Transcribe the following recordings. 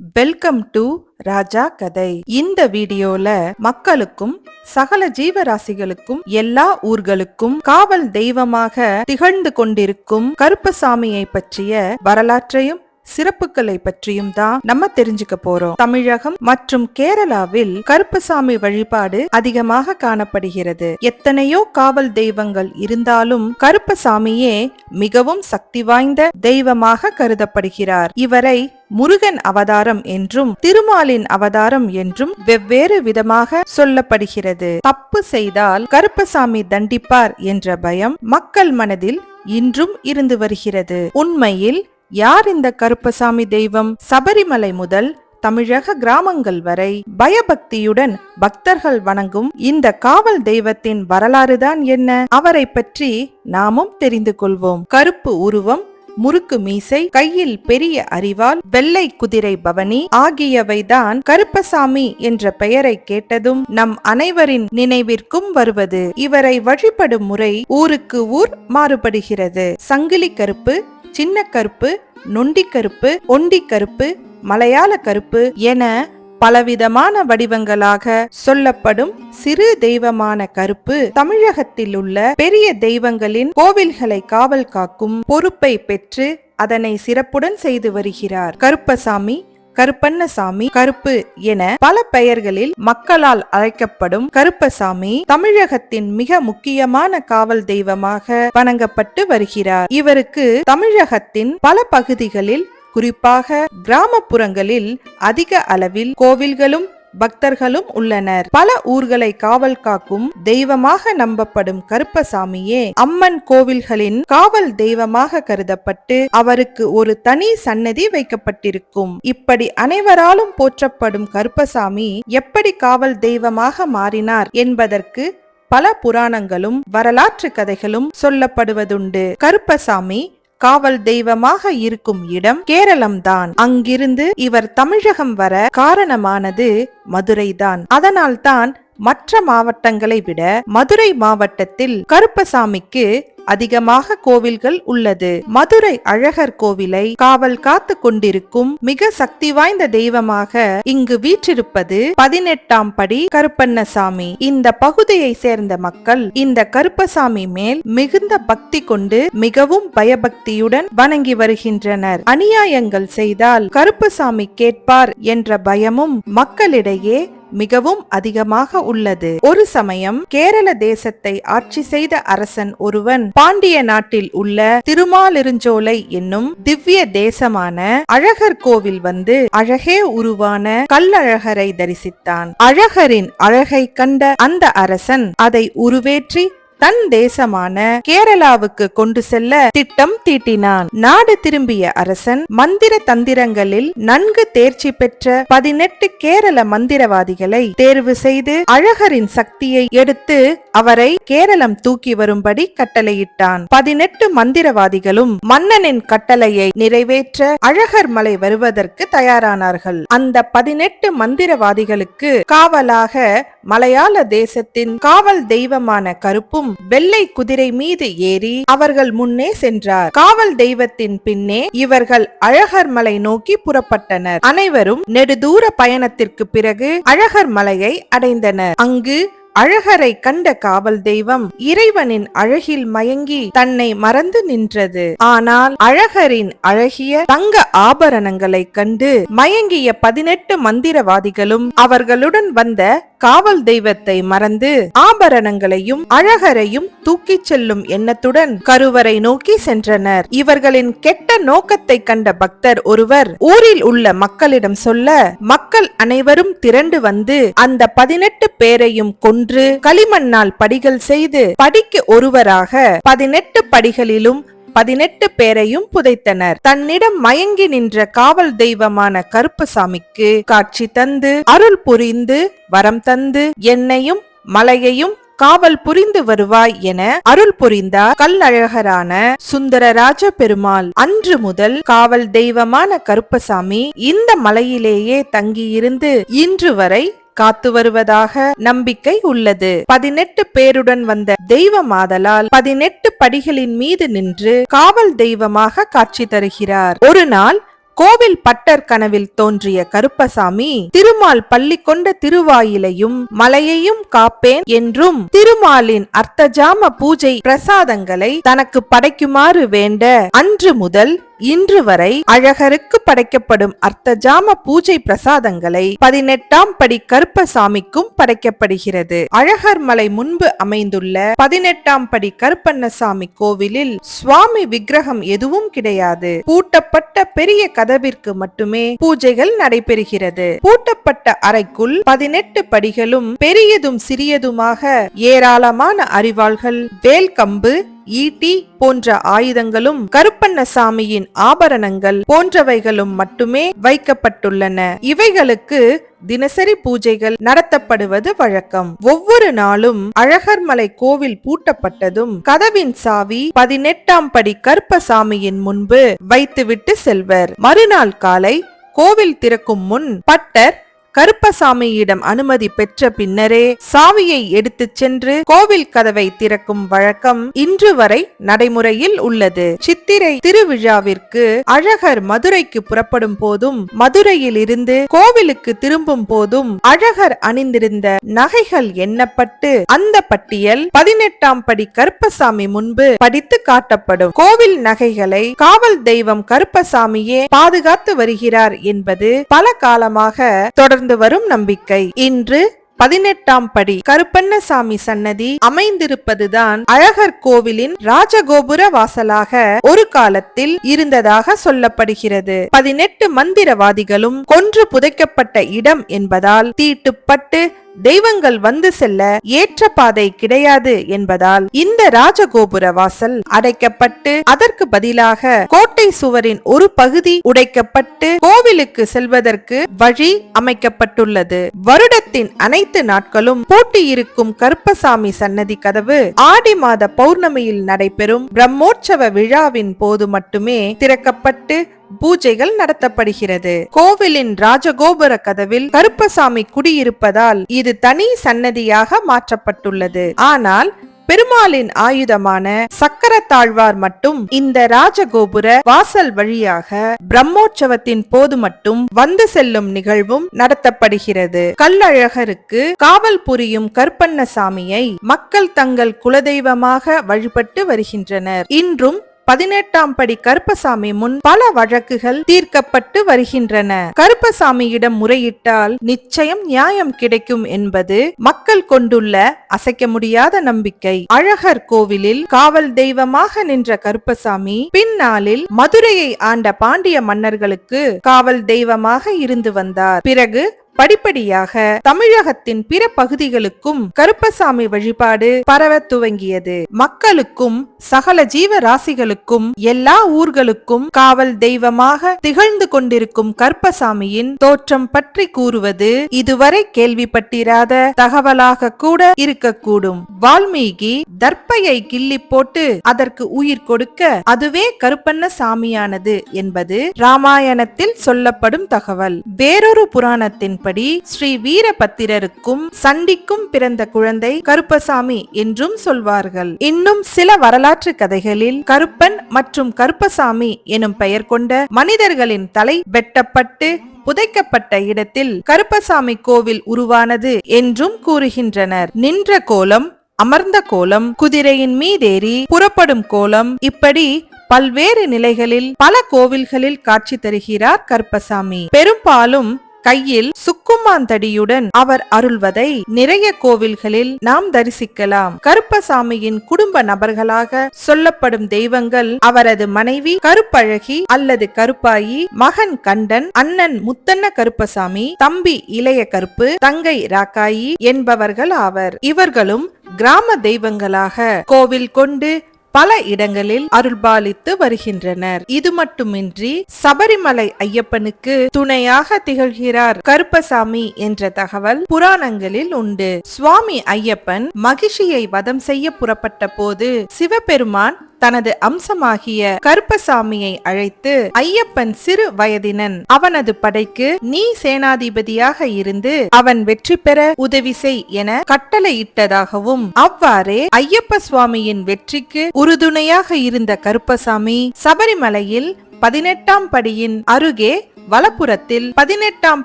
Welcome to ராஜா கதை இந்த வீடியோல மக்களுக்கும் சகல ஜீவராசிகளுக்கும் எல்லா ஊர்களுக்கும் காவல் தெய்வமாக திகழ்ந்து கொண்டிருக்கும் கருப்பசாமியை பற்றிய வரலாற்றையும் சிறப்புகளை பற்றியும் தான் நம்ம தெரிஞ்சுக்க போறோம். தமிழகம் மற்றும் கேரளாவில் கருப்பசாமி வழிபாடு அதிகமாக காணப்படுகிறது. எத்தனையோ காவல் தெய்வங்கள் இருந்தாலும் கருப்பசாமியே மிகவும் சக்தி வாய்ந்த தெய்வமாக கருதப்படுகிறார். இவரை முருகன் அவதாரம் என்றும் திருமாலின் அவதாரம் என்றும் வெவ்வேறு விதமாக சொல்லப்படுகிறது. தப்பு செய்தால் கருப்பசாமி தண்டிப்பார் என்ற பயம் மக்கள் மனதில் இன்றும் இருந்து வருகிறது. உண்மையில் யார் இந்த கருப்பசாமி தெய்வம்? சபரிமலை முதல் தமிழக கிராமங்கள் வரை பயபக்தியுடன் பக்தர்கள் வணங்கும் இந்த காவல் தெய்வத்தின் வரலாறுதான் என்ன? அவரை பற்றி நாமும் தெரிந்து கொள்வோம். கருப்பு உருவம் முறுக்கு மீசை கையில் பெரிய அறிவால் வெள்ளை குதிரை பவனி ஆகியவைதான் கருப்பசாமி என்ற பெயரை கேட்டதும் நம் அனைவரின் நினைவிற்கும் வருவது. இவரை வழிபடும் முறை ஊருக்கு ஊர் மாறுபடுகிறது. சங்கிலி கருப்பு சின்ன கருப்பு நொண்டி கருப்பு ஒண்டி கருப்பு மலையாள கருப்பு என பலவிதமான வடிவங்களாக சொல்லப்படும் சிறு தெய்வமான கருப்பு தமிழகத்தில் உள்ள பெரிய தெய்வங்களின் கோவில்களை காவல் காக்கும் பொறுப்பை பெற்று அதனை சிறப்புடன் செய்து வருகிறார். கருப்பசாமி கருப்பண்ணசாமி கருப்பு என பல பெயர்களில் மக்களால் அழைக்கப்படும் கருப்பசாமி தமிழகத்தின் மிக முக்கியமான காவல் தெய்வமாக வணங்கப்பட்டு வருகிறார். இவருக்கு தமிழகத்தின் பல பகுதிகளில் குறிப்பாக கிராமப்புறங்களில் அதிக அளவில் கோவில்களும் பக்தர்களும் உள்ளனர். பல ஊர்களை காவல் காக்கும் தெய்வமாக நம்பப்படும் கருப்பசாமியே அம்மன் கோவில்களின் காவல் தெய்வமாக கருதப்பட்டு அவருக்கு ஒரு தனி சன்னதி வைக்கப்பட்டிருக்கும். இப்படி அனைவராலும் போற்றப்படும் கருப்பசாமி எப்படி காவல் தெய்வமாக மாறினார் என்பதற்கு பல புராணங்களும் வரலாற்று கதைகளும் சொல்லப்படுவதுண்டு. கருப்பசாமி காவல் தெய்வமாக இருக்கும் இடம் கேரளம்தான். அங்கிருந்து இவர் தமிழகம் வர காரணமானது மதுரைதான். அதனால்தான் மற்ற மாவட்டங்களை விட மதுரை மாவட்டத்தில் கருப்பசாமிக்கு அதிகமாக கோவில்கள் உள்ளது. மதுரை அழகர் கோவிலை காவல் காத்து கொண்டிருக்கும் மிக சக்தி வாய்ந்த தெய்வமாக இங்கு வீற்றிருப்பது பதினெட்டாம் படி கருப்பண்ணசாமி. இந்த பகுதியை சேர்ந்த மக்கள் இந்த கருப்பசாமி மேல் மிகுந்த பக்தி கொண்டு மிகவும் பயபக்தியுடன் வணங்கி வருகின்றனர். அநியாயங்கள் செய்தால் கருப்பசாமி கேட்பார் என்ற பயமும் மக்களிடையே மிகவும் அதிகமாக உள்ளது. ஒரு சமயம் கேரள தேசத்தை ஆட்சி செய்த அரசன் ஒருவன் பாண்டிய நாட்டில் உள்ள திருமாலிருஞ்சோலை என்னும் திவ்ய தேசமான அழகர் கோவில் வந்து அழகே உருவான கல்லழகரை தரிசித்தான். அழகரின் அழகை கண்ட அந்த அரசன் அதை உருவேற்றி தன் தேசமான கேரளாவுக்கு கொண்டு செல்ல திட்டம் தீட்டினான். நாடு திரும்பிய அரசன் மந்திர தந்திரங்களில் நன்கு தேர்ச்சி பெற்ற பதினெட்டு கேரள மந்திரவாதிகளை தேர்வு செய்து அழகரின் சக்தியை எடுத்து அவரை கேரளம் தூக்கி வரும்படி கட்டளையிட்டான். பதினெட்டு மந்திரவாதிகளும் மன்னனின் கட்டளையை நிறைவேற்ற அழகர் மலை வருவதற்கு தயாரானார்கள். அந்த பதினெட்டு மந்திரவாதிகளுக்கு காவலாக மலையாள தேசத்தின் காவல் தெய்வமான கருப்பும் வெள்ளை குதிரை மீது ஏறி அவர்கள் முன்னே சென்றார். காவல் தெய்வத்தின் பின்னே இவர்கள் அழகர் மலை நோக்கி புறப்பட்டனர். அனைவரும் நெடுதூர பயணத்திற்கு பிறகு அழகர் மலையை அடைந்தனர். அங்கு அழகரை கண்ட காவல் தெய்வம் இறைவனின் அழகில் மயங்கி தன்னை மறந்து நின்றது. ஆனால் அழகரின் அழகிய தங்க ஆபரணங்களை கண்டு மயங்கிய பதினெட்டு மந்திரவாதிகளும் அவர்களுடன் வந்த காவல் தெய்வத்தை மறந்து ஆபரணங்களையும் அழகரையும் தூக்கிச் செல்லும் எண்ணத்துடன் கருவறை நோக்கி சென்றனர். இவர்களின் கெட்ட நோக்கத்தை கண்ட பக்தர் ஒருவர் ஊரில் உள்ள மக்களிடம் சொல்ல மக்கள் அனைவரும் திரண்டு வந்து அந்த பதினெட்டு பேரையும் கொன்று களிமண்ணால் படிகள் செய்து படிக்கு ஒருவராக பதினெட்டு படிகளிலும் பதினெட்டு பேரையும் புதைத்தனர். தன்னிடம் மயங்கி நின்ற காவல் தெய்வமான கருப்பசாமிக்கு காட்சி தந்து அருள் புரிந்து வரம் தந்து என்னையும் மலையையும் காவல் புரிந்து வருவாய் என அருள் புரிந்தார் கல்லழகரான சுந்தரராஜ பெருமாள் அன்று முதல் காவல் தெய்வமான கருப்பசாமி இந்த மலையிலேயே தங்கியிருந்து இன்று வரை காத்து வருவதாக நம்பிக்கை உள்ளது. பதினெட்டு பேருடன் வந்த தெய்வ மாதலால் பதினெட்டு படிகளின் மீது நின்று காவல் தெய்வமாக காட்சி தருகிறார். ஒரு நாள் கோவில் பட்டர் கனவில் தோன்றிய கருப்பசாமி திருமால் பள்ளி கொண்ட திருவாயிலையும் மலையையும் காப்பேன் என்றும் திருமாலின் அர்த்தஜாம பூஜை பிரசாதங்களை தனக்கு படைக்குமாறு வேண்ட அன்று முதல் இன்று வரை அழகருக்கு படைக்கப்படும் அர்த்தஜாம பூஜை பிரசாதங்களை பதினெட்டாம் படி கருப்பசாமிக்கும் படைக்கப்படுகிறது. அழகர் மலை முன்பு அமைந்துள்ள பதினெட்டாம் படி கருப்பண்ணசாமி கோவிலில் சுவாமி விக்கிரகம் எதுவும் கிடையாது. பூட்டப்பட்ட பெரிய கதவிற்கு மட்டுமே பூஜைகள் நடைபெறுகிறது. பூட்டப்பட்ட அறைக்குள் பதினெட்டு படிகளும் பெரியதும் சிறியதுமாக ஏராளமான அறிவாள்கள் வேல்கம்பு ஈட்டி போன்ற ஆயுதங்களும் கருப்பண்ணசாமியின் ஆபரணங்கள் போன்றவைகளும் மட்டுமே வைக்கப்பட்டுள்ளன. இவைகளுக்கு தினசரி பூஜைகள் நடத்தப்படுவது வழக்கம். ஒவ்வொரு நாளும் அழகர்மலை கோவில் பூட்டப்பட்டதும் கதவின் சாவி பதினெட்டாம் படி கருப்பசாமியின் முன்பு வைத்துவிட்டு செல்வர். மறுநாள் காலை கோவில் திறக்கும் முன் பட்டர் கருப்பசாமியிடம் அனுமதி பெற்ற பின்னரே சாவியை எடுத்துச் சென்று கோவில் கதவை திறக்கும் வழக்கம் இன்று வரை நடைமுறையில் உள்ளது. சித்திரை திருவிழாவிற்கு அழகர் மதுரைக்கு புறப்படும் போதும் மதுரையில் இருந்து கோவிலுக்கு திரும்பும் போதும் அழகர் அணிந்திருந்த நகைகள் எண்ணப்பட்டு அந்த பட்டியல் பதினெட்டாம் படி கருப்பசாமி முன்பு படித்து காட்டப்படும். கோவில் நகைகளை காவல் தெய்வம் கருப்பசாமியே பாதுகாத்து வருகிறார் என்பது பல காலமாக தொடர்ந்து வரும் நம்பிக்கை. இன்று பதினெட்டாம் படி கருப்பண்ணசாமி சன்னதி அமைந்திருப்பதுதான் அழகர் கோவிலின் ராஜகோபுர வாசலாக ஒரு காலத்தில் இருந்ததாக சொல்லப்படுகிறது. பதினெட்டு மந்திரவாதிகளும் கொன்று புதைக்கப்பட்ட இடம் என்பதால் தீட்டுப்பட்டு தெய்வங்கள் வந்து செல்ல ஏற்ற பாதை கிடையாது என்பதால் இந்த ராஜகோபுர வாசல் அடைக்கப்பட்டு அதற்கு பதிலாக கோட்டை சுவரின் ஒரு பகுதி உடைக்கப்பட்டு கோவிலுக்கு செல்வதற்கு வழி அமைக்கப்பட்டுள்ளது. வருடத்தின் அனைத்து நாட்களும் பூட்டியிருக்கும் கருப்பசாமி சன்னதி கதவு ஆடி மாத பௌர்ணமியில் நடைபெறும் பிரம்மோற்சவ விழாவின் போது மட்டுமே திறக்கப்பட்டு பூஜைகள் நடத்தப்படுகிறது. கோவிலின் ராஜகோபுர கதவில் கருப்பசாமி குடியிருப்பதால் இது தனி சன்னதியாக மாற்றப்பட்டுள்ளது. ஆனால் பெருமாளின் ஆயுதமான சக்கர தாழ்வார் மட்டும் இந்த ராஜகோபுர வாசல் வழியாக பிரம்மோற்சவத்தின் போது மட்டும் வந்து செல்லும் நிகழ்வும் நடத்தப்படுகிறது. கல்லழகருக்கு காவல் புரியும் கருப்பண்ணசாமியை மக்கள் தங்கள் குலதெய்வமாக வழிபட்டு வருகின்றனர். இன்றும் பதினெட்டாம் படி கருப்பசாமி முன் பல வழக்குகள் தீர்க்கப்பட்டு வருகின்றன. கருப்பசாமியிடம் முறையிட்டால் நிச்சயம் நியாயம் கிடைக்கும் என்பது மக்கள் கொண்டுள்ள அசைக்க முடியாத நம்பிக்கை. அழகர் கோவிலில் காவல் தெய்வமாக நின்ற கருப்பசாமி பின்னாளில் மதுரையை ஆண்ட பாண்டிய மன்னர்களுக்கு காவல் தெய்வமாக இருந்து வந்தார். பிறகு படிப்படியாக தமிழகத்தின் பிற பகுதிகளுக்கும் கருப்பசாமி வழிபாடு பரவ துவங்கியது. மக்களுக்கும் சகல ஜீவராசிகளுக்கும் எல்லா ஊர்களுக்கும் காவல் தெய்வமாக திகழ்ந்து கொண்டிருக்கும் கருப்பசாமியின் தோற்றம் பற்றி கூறுவது இதுவரை கேள்விப்பட்டிராத தகவலாக கூட இருக்கக்கூடும். வால்மீகி தர்ப்பையை கிள்ளி போட்டு அதற்கு உயிர் கொடுக்க அதுவே கருப்பண்ண சாமியானது என்பது ராமாயணத்தில் சொல்லப்படும் தகவல். வேறொரு புராணத்தின் படி ஸ்ரீ வீரபத்திரருக்கும் சண்டிக்கும் பிறந்த குழந்தை கருப்பசாமி என்றும் சொல்வார்கள். இன்னும் சில வரலாற்று கதைகளில் கருப்பன் மற்றும் கருப்பசாமி எனும் பெயர் கொண்ட மனிதர்களின் தலை வெட்டப்பட்டு புதைக்கப்பட்ட இடத்தில் கருப்பசாமி கோவில் உருவானது என்றும் கூறுகின்றனர். நின்ற கோலம் அமர்ந்த கோலம் குதிரையின் மீதேறி புறப்படும் கோலம் இப்படி பல்வேறு நிலைகளில் பல கோவில்களில் காட்சி தருகிறார் கருப்பசாமி. பெரும்பாலும் கையில் சுக்குமாந்தடியுடன் அவர் அருள்வதை நிறைய கோவில்களில் நாம் தரிசிக்கலாம். கருப்பசாமியின் குடும்ப நபர்களாக சொல்லப்படும் தெய்வங்கள் அவரது மனைவி கருப்பழகி அல்லது கருப்பாயி மகன் கண்டன் அண்ணன் முத்தண்ண கருப்பசாமி தம்பி இளைய கருப்பு தங்கை ராக்காயி என்பவர்கள் ஆவர். இவர்களும் கிராம தெய்வங்களாக கோவில் கொண்டு பல இடங்களில் அருள்பாலித்து வருகின்றனர். இது மட்டுமின்றி சபரிமலை ஐயப்பனுக்கு துணையாக திகழ்கிறார் கருப்பசாமி என்ற தகவல் புராணங்களில் உண்டு. சுவாமி ஐயப்பன் மகிஷியை வதம் செய்ய புறப்பட்ட போது சிவபெருமான் தனது அம்சமாகிய கருப்பசாமியை அழைத்து ஐயப்பன் சிறு வயதினன் அவனது படைக்கு நீ சேனாதிபதியாக இருந்து அவன் வெற்றி பெற உதவி செய் என கட்டளையிட்டதாகவும் அவ்வாறே ஐயப்ப சுவாமியின் வெற்றிக்கு உறுதுணையாக இருந்த கருப்பசாமி சபரிமலையில் பதினெட்டாம் படியின் அருகே வலப்புறத்தில் பதினெட்டாம்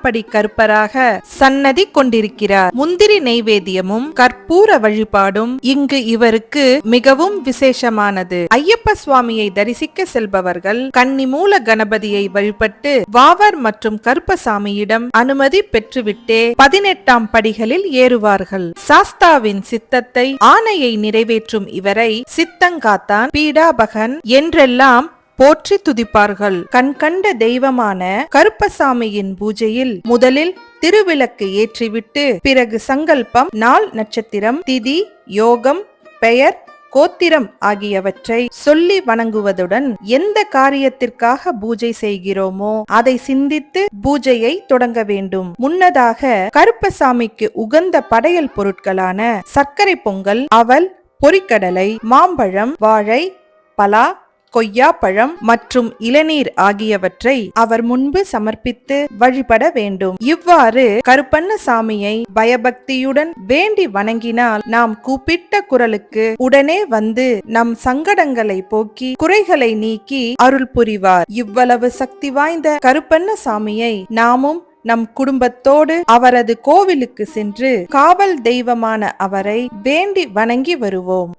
படி கருப்பராக சன்னதி கொண்டிருக்கிறார். முந்திரி நெய்வேதியமும் கற்பூர வழிபாடும் இங்கு இவருக்கு மிகவும் விசேஷமானது. ஐயப்ப சுவாமியை தரிசிக்க செல்பவர்கள் கன்னிமூல கணபதியை வழிபட்டு வாவர் மற்றும் கருப்பசாமியிடம் அனுமதி பெற்றுவிட்டே பதினெட்டாம் படிகளில் ஏறுவார்கள். சாஸ்தாவின் சித்தத்தை ஆணையை நிறைவேற்றும் இவரை சித்தங்காத்தான் பீடாபகன் என்றெல்லாம் போற்றி துதிப்பார்கள். கண்கண்ட தெய்வமான கருப்பசாமியின் பூஜையில் முதலில் திருவிளக்கு ஏற்றிவிட்டு பிறகு சங்கல்பம் நாள் நட்சத்திரம் திதி யோகம் பெயர் கோத்திரம் ஆகியவற்றை சொல்லி வணங்குவதுடன் எந்த காரியத்திற்காக பூஜை செய்கிறோமோ அதை சிந்தித்து பூஜையை தொடங்க வேண்டும். முன்னதாக கருப்பசாமிக்கு உகந்த படையல் பொருட்களான சர்க்கரை பொங்கல் அவல் பொரிக்கடலை மாம்பழம் வாழை பலா கொய்யாப்பழம் மற்றும் இளநீர் ஆகியவற்றை அவர் முன்பு சமர்ப்பித்து வழிபட வேண்டும். இவ்வாறு கருப்பண்ண சாமியை பயபக்தியுடன் வேண்டி வணங்கினால் நாம் கூப்பிட்ட குரலுக்கு உடனே வந்து நம் சங்கடங்களை போக்கி குறைகளை நீக்கி அருள் புரிவார். இவ்வளவு சக்தி வாய்ந்த கருப்பண்ண சாமியை நாமும் நம் குடும்பத்தோடு அவரது கோவிலுக்கு சென்று காவல் தெய்வமான அவரை வேண்டி வணங்கி வருவோம்.